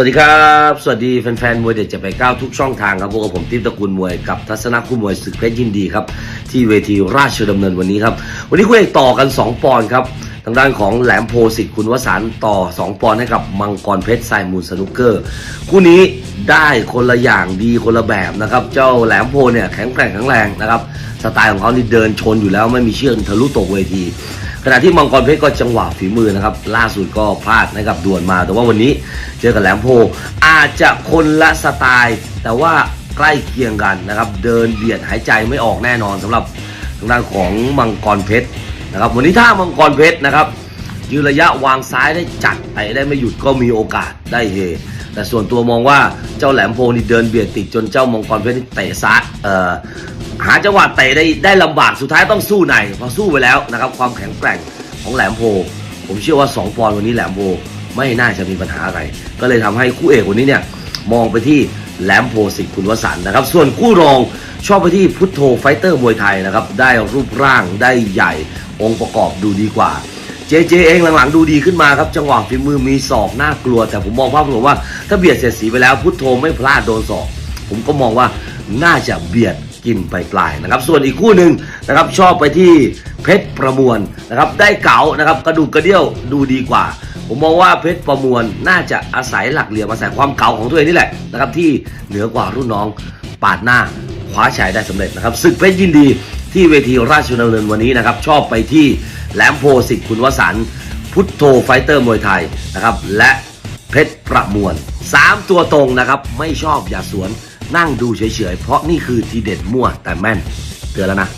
สวัสดีครับ สวัสดีแฟนๆมวยเด็ดจะไปก้าวทุกช่องทางครับพวกบผมติ๊บตะกูลมวยกับทัศนคู่มวยศึกเพชรยินดีครับ ที่เวทีราชดำเนินวันนี้ครับ วันนี้คู่เอกต่อกัน 2 ปอนด์ครับ ทางด้านของแหลมโพสิทธิ์คุณวสานต่อ 2 ปอนด์ให้กับมังกรเพชรไซมูลสนุกเกอร์ คู่นี้ได้คนละอย่างดีคนละแบบนะครับ เจ้าแหลมโพเนี่ยแข็งแกร่งแข็งแรงนะครับสไตล์ของเขานี่เดินชนอยู่แล้วไม่มีเชือกทะลุตกเวที ณะที่มังกรเพชรก็จังหวะฝีมือนะครับ ล่าสุดก็พลาดนะครับด่วนมา แต่ว่าวันนี้เจอกับแหลมโพ อาจจะคนละสไตล์ แต่ว่าใกล้เคียงกันนะครับ เดินเบียดหายใจไม่ออกแน่นอนสำหรับทางด้านของมังกรเพชรนะครับ วันนี้ถ้ามังกรเพชรนะครับ ยืนระยะวางซ้ายได้จัดเตะได้ไม่หยุดก็มีโอกาสได้เฮแต่ส่วนตัวมองว่าเจ้าแหลมโพนี่เดินเบียดติดจนเจ้ามังกรเพชรนี่เตะซ้ายเอ่อหาจังหวะเตะได้ได้ลำบากสุดท้ายต้องสู้ในพอสู้ไปแล้วนะครับความแข็งแกร่งของแหลมโพ ผมเชื่อว่า 2 ปอนด์วันนี้แหลมโพไม่น่าจะมีปัญหาอะไร ก็เลยทำให้คู่เอกวันนี้เนี่ยมองไปที่แหลมโพสิทธิ์คุณวสันนะครับ ส่วนคู่รองชอบไปที่พุทโธไฟเตอร์มวยไทยนะครับ ได้รูปร่างได้ใหญ่องค์ประกอบดูดีกว่า เจเจเองหลังๆดูดีขึ้นมาครับ จังหวะฝีมือมีศอกน่ากลัว แต่ผมมองภาพรวมว่าถ้าเบียดเสียสีไปแล้วพุทโธไม่พลาดโดนศอก ผมก็มองว่าน่าจะเบียดกินไปปลายๆนะครับ ส่วนอีกคู่หนึ่งนะครับชอบไปที่เพชรประมวลนะครับได้เก๋านะครับกระดูกกระเดี่ยวดูดีกว่า ผมมองว่าเพชรประมวลน่าจะอาศัยหลักเหลี่ยมอาศัยความเก่าของตัวเองนี่แหละนะครับที่เหนือกว่ารุ่นน้องปาดหน้าคว้าชัยได้สำเร็จนะครับศึกเพชรยินดีที่เวทีราชดำเนินวันนี้นะครับชอบไปที่ แหลมโพสิทธิ์คุณวสันพุทโธไฟเตอร์มวยไทยนะครับและเพชรประมวลสามตัวตรงนะครับไม่ชอบอย่าสวนนั่งดูเฉยๆ เพราะนี่คือทีเด็ดมั่วแต่แม่น เตือนแล้วนะ